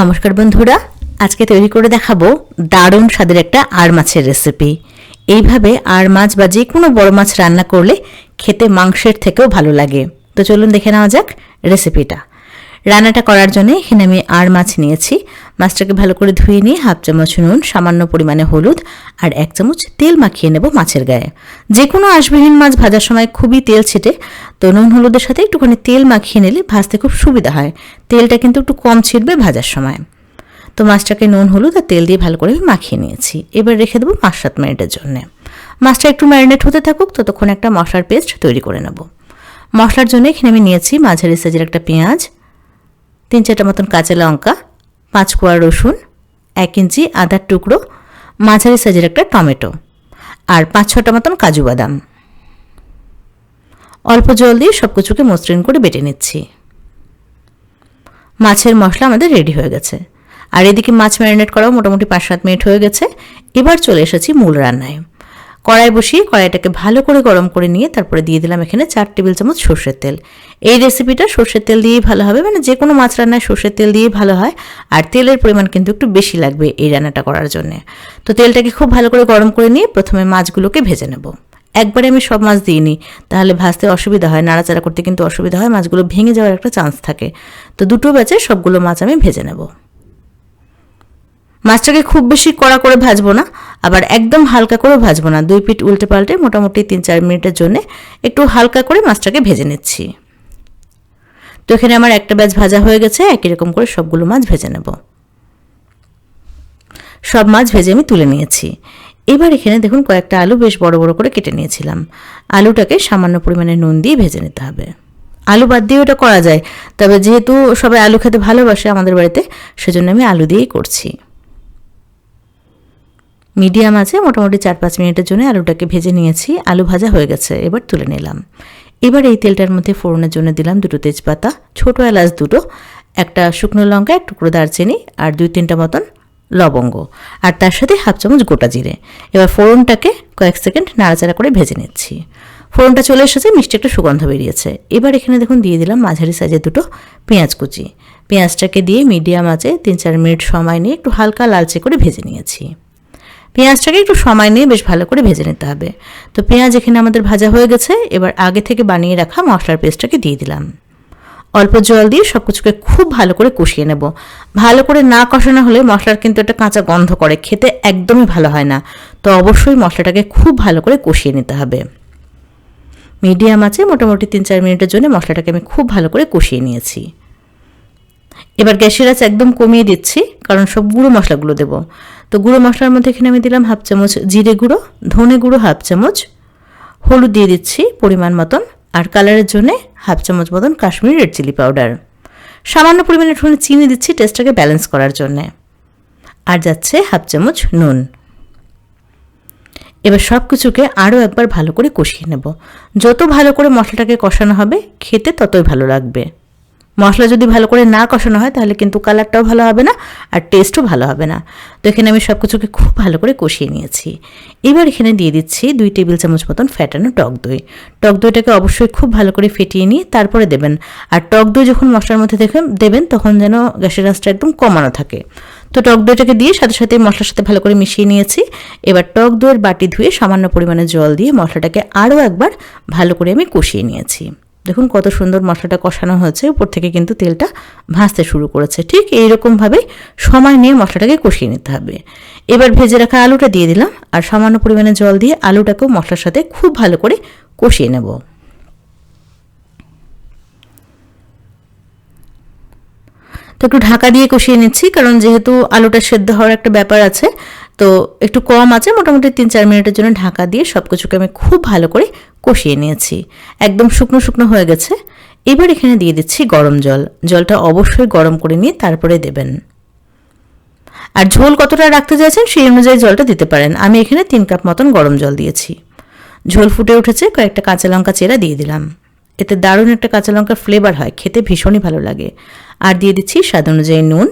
নমস্কার বন্ধুরা, আজকে তৈরি করে দেখাবো দারুণ স্বাদের একটা আর মাছের রেসিপি এইভাবে আর মাছ বা যে কোনো বড় মাছ রান্না করলে খেতে মাংসের থেকেও ভালো লাগে। তো চলুন দেখে নেওয়া যাক রেসিপিটা রান্নাটা করার জন্য এখানে আমি আর মাছ নিয়েছি। মাছটাকে ভালো করে ধুয়ে নিয়ে হাফ চামচ নুন, সামান্য পরিমাণে হলুদ আর এক চামচ তেল মাখিয়ে নেব মাছের গায়ে। যে কোনো আঁশবিহীন মাছ ভাজার সময় খুবই তেল ছিটে, তো নুন হলুদের সাথে একটুখানি তেল মাখিয়ে নিলে ভাজতে খুব সুবিধা হয়। তেলটা কিন্তু একটু কম ছিটবে ভাজার সময়। তো মাছটাকে নুন, হলুদ আর তেল দিয়ে ভালো করে মাখিয়ে নিয়েছি। এবার রেখে দেবো পাঁচ সাত মিনিটের জন্য। মাছটা একটু ম্যারিনেট হতে থাকুক, ততক্ষণ একটা মশলার পেস্ট তৈরি করে নেব। মশলার জন্য এখানে আমি নিয়েছি মাঝারি সাইজের একটা পেঁয়াজ তিন চারটা মতন কাঁচা লঙ্কা, পাঁচ কোয়া রসুন, এক ইঞ্চি আদার টুকরো, মাঝারি সাইজের একটা টমেটো আর পাঁচ ছটা মতন কাজু বাদাম। অল্প জল দিয়ে সব কিছুকে মসৃণ করে বেটে নিচ্ছি। মাছের মশলা আমাদের রেডি হয়ে গেছে। আর এদিকে মাছ ম্যারিনেট করাও মোটামুটি পাঁচ সাত মিনিট হয়ে গেছে। এবার চলে এসেছি মূল রান্নায়। কড়াই বসিয়ে কড়াইটাকে ভালো করে গরম করে নিয়ে তারপরে দিয়ে দিলাম এখানে চার টেবিল চামচ সর্ষের তেল। এই রেসিপিটা সর্ষের তেল দিয়েই ভালো হবে মানে যে কোনো মাছ রান্নায় সর্ষের তেল দিয়েই ভালো হয়, আর তেলের পরিমাণ কিন্তু একটু বেশি লাগবে এই রান্নাটা করার জন্য। তো তেলটাকে খুব ভালো করে গরম করে নিয়ে প্রথমে মাছগুলোকে ভেজে নেব। একবারে আমি সব মাছ দিইনি, তাহলে ভাজতে অসুবিধা হয়, নাড়াচাড়া করতে কিন্তু অসুবিধা হয়, মাছগুলো ভেঙে যাওয়ার একটা চান্স থাকে। তো দুটো ব্যাচে সবগুলো মাছ আমি ভেজে নেব। মাছটাকে খুব বেশি কড়া করে ভাজবো না, আবার একদম হালকা করে ভাজবো না। দুই পিঠ উল্টে পাল্টে মোটামুটি তিন চার মিনিটের জন্য একটু হালকা করে মাছটাকে ভেজে নিচ্ছি। তো এখানে আমার একটা ব্যাচ ভাজা হয়ে গেছে, একই রকম করে সবগুলো মাছ ভেজে নেব। সব মাছ ভেজে আমি তুলে নিয়েছি। এবার এখানে দেখুন কয়েকটা আলু বেশ বড় বড় করে কেটে নিয়েছিলাম। আলুটাকে সামান্য পরিমাণে নুন দিয়ে ভেজে নিতে হবে। আলু বাদ দিয়ে ওটা করা যায়, তবে যেহেতু সবাই আলু খেতে ভালোবাসে আমাদের বাড়িতে, সেজন্য আমি আলু দিয়েই করছি। মিডিয়াম আছে, মোটামুটি চার পাঁচ মিনিটের জন্য আলুটাকে ভেজে নিয়েছি, আলু ভাজা হয়ে গেছে, এবার তুলে নিলাম। এবার এই তেলটার মধ্যে ফোড়নের জন্য দিলাম দুটো তেজপাতা, ছোটো এলাচ দুটো, একটা শুকনো লঙ্কা, এক টুকরো দারচিনি আর দুই তিনটা মতন লবঙ্গ, আর তার সাথে হাফ চামচ গোটা জিরে। এবার ফোড়নটাকে কয়েক সেকেন্ড নাড়াচাড়া করে ভেজে নিচ্ছি। ফোড়নটা চলে এসেছে, মিষ্টি একটা সুগন্ধ বেরিয়েছে। এবার এখানে দেখুন, দিয়ে দিলাম মাঝারি সাইজের দুটো পেঁয়াজ কুচি। পেঁয়াজটাকে দিয়ে মিডিয়াম আছে, তিন চার মিনিট সময় নিয়ে একটু হালকা লালচে করে ভেজে নিয়েছি। পেঁয়াজটাকে একটু সময় নিয়ে বেশ ভালো করে ভেজে নিতে হবে। তো পেঁয়াজ এখানে আমাদের ভাজা হয়ে গেছে, এবার আগে থেকে বানিয়ে রাখা মশলার পেস্টটাকে দিয়ে দিলাম। অল্প জল দিয়ে সব কিছুকে খুব ভালো করে কষিয়ে নেব। ভালো করে না কষানো হলে মশলার কিন্তু একটা কাঁচা গন্ধ করে, খেতে একদমই ভালো হয় না। তো অবশ্যই মশলাটাকে খুব ভালো করে কষিয়ে নিতে হবে। মিডিয়াম আছে মোটামুটি তিন চার মিনিটের জন্য মশলাটাকে আমি খুব ভালো করে কষিয়ে নিয়েছি। এবার গ্যাসের আঁচ একদম কমিয়ে দিচ্ছি, কারণ সব গুঁড়ো মশলাগুলো দেবো। তো গুঁড়ো মশলার মধ্যে এখানে আমি দিলাম হাফ চামচ জিরে গুঁড়ো, ধনে গুঁড়ো হাফ চামচ, হলুদ দিয়ে দিচ্ছি পরিমাণ মতন, আর কালারের জন্যে হাফ চামচ মতন কাশ্মীরি রেড চিলি পাউডার। সামান্য পরিমাণে একটুখানি চিনি দিচ্ছি টেস্টটাকে ব্যালেন্স করার জন্যে। আর যাচ্ছে হাফ চামচ নুন। এবার সব কিছুকে আরও একবার ভালো করে কষিয়ে নেব। যত ভালো করে মশলাটাকে কষানো হবে, খেতে ততই ভালো লাগবে। মশলা যদি ভালো করে না কষানো হয়, তাহলে কিন্তু কালারটাও ভালো হবে না আর টেস্টও ভালো হবে না। তো এখানে আমি সব কিছুকে খুব ভালো করে কষিয়ে নিয়েছি। এবার এখানে দিয়ে দিচ্ছি দুই টেবিল চামচ মতন ফ্যাটানো টক দই। টক দইটাকে অবশ্যই খুব ভালো করে ফেটিয়ে নিয়ে তারপরে দেবেন। আর টক দই যখন মশলার মধ্যে দেবেন, তখন যেন গ্যাসের আঁচটা একদম কমানো থাকে। তো টক দইটাকে দিয়ে সাথে সাথে মশলার সাথে ভালো করে মিশিয়ে নিয়েছি। এবার টক দইয়ের বাটি ধুয়ে সামান্য পরিমাণে জল দিয়ে মশলাটাকে আরও একবার ভালো করে আমি কষিয়ে নিয়েছি। দেখুন কত সুন্দর মশলাটা কষানো হয়েছে। উপর থেকে কিন্তু তেলটা ভাজতে শুরু করেছে। ঠিক এইরকমভাবে সময় নিয়ে মশলাটাকে কষিয়ে নিতে হবে। এবার ভেজে রাখা আলুটা দিয়ে দিলাম আর সামান্য পরিমাণে জল দিয়ে আলুটাকেও মশলার সাথে খুব ভালো করে কষিয়ে নেব। তো একটু ঢাকা দিয়ে কষিয়ে নিচ্ছি, কারণ যেহেতু আলুটা সেদ্ধ হওয়ার একটা ব্যাপার আছে তো একটু কম আছে, মোটামুটি তিন চার মিনিটের জন্য ঢাকা দিয়ে সব কিছুকে আমি খুব ভালো করে কষিয়ে নিয়েছি। একদম শুকনো শুকনো হয়ে গেছে। এবার এখানে দিয়ে দিচ্ছি গরম জল। জলটা অবশ্যই গরম করে নিয়ে তারপরে দেবেন। আর ঝোল কতটা রাখতে চাইছেন সেই অনুযায়ী জলটা দিতে পারেন। আমি এখানে তিন কাপ মতন গরম জল দিয়েছি। ঝোল ফুটে উঠেছে, কয়েকটা কাঁচা লঙ্কা চেরা দিয়ে দিলাম। এতে দারুণ একটা কাঁচা লঙ্কার ফ্লেভার হয়, খেতে ভীষণই ভালো লাগে। আর দিয়ে দিচ্ছি স্বাদ অনুযায়ী নুন।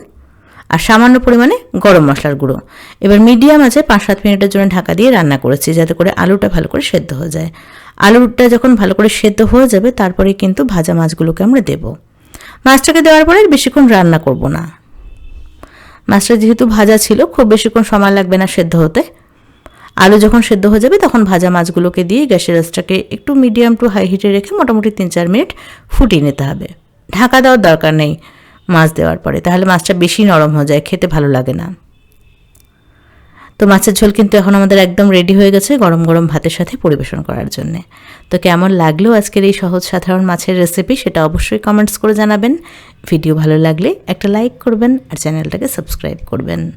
আর সামান্য পরিমাণে গরম মশলার গুঁড়ো। এবার মিডিয়াম আছে পাঁচ সাত মিনিটের জন্য ঢাকা দিয়ে রান্না করেছি যাতে করে আলুটা ভালো করে সেদ্ধ হয়ে যায়। আলুটা যখন ভালো করে সেদ্ধ হয়ে যাবে তারপরে কিন্তু ভাজা মাছগুলোকে আমরা দেব। মাছটাকে দেওয়ার পরে বেশিক্ষণ রান্না করব না। মাছটা যেহেতু ভাজা ছিল, খুব বেশিক্ষণ সময় লাগবে না সেদ্ধ হতে। আলু যখন সেদ্ধ হয়ে যাবে, তখন ভাজা মাছগুলোকে দিয়ে গ্যাসের আঁচটাকে একটু মিডিয়াম টু হাই হিটে রেখে মোটামুটি তিন চার মিনিট ফুটিয়ে নিতে হবে। ঢাকা দেওয়ার দরকার নেই। মাছ দেওয়ার পরে। তাহলে মাছটা বেশি নরম হয়ে যায়, খেতে ভালো লাগে না। তো মাছের ঝোল কিন্তু এখন আমাদের একদম রেডি হয়ে গেছে গরম গরম ভাতের সাথে পরিবেশন করার জন্য। তো কেমন লাগল আজকের এই সহজ সাধারণ মাছের রেসিপি সেটা অবশ্যই কমেন্টস করে জানাবেন। ভিডিও ভালো লাগলে একটা লাইক করবেন আর চ্যানেলটাকে সাবস্ক্রাইব করবেন।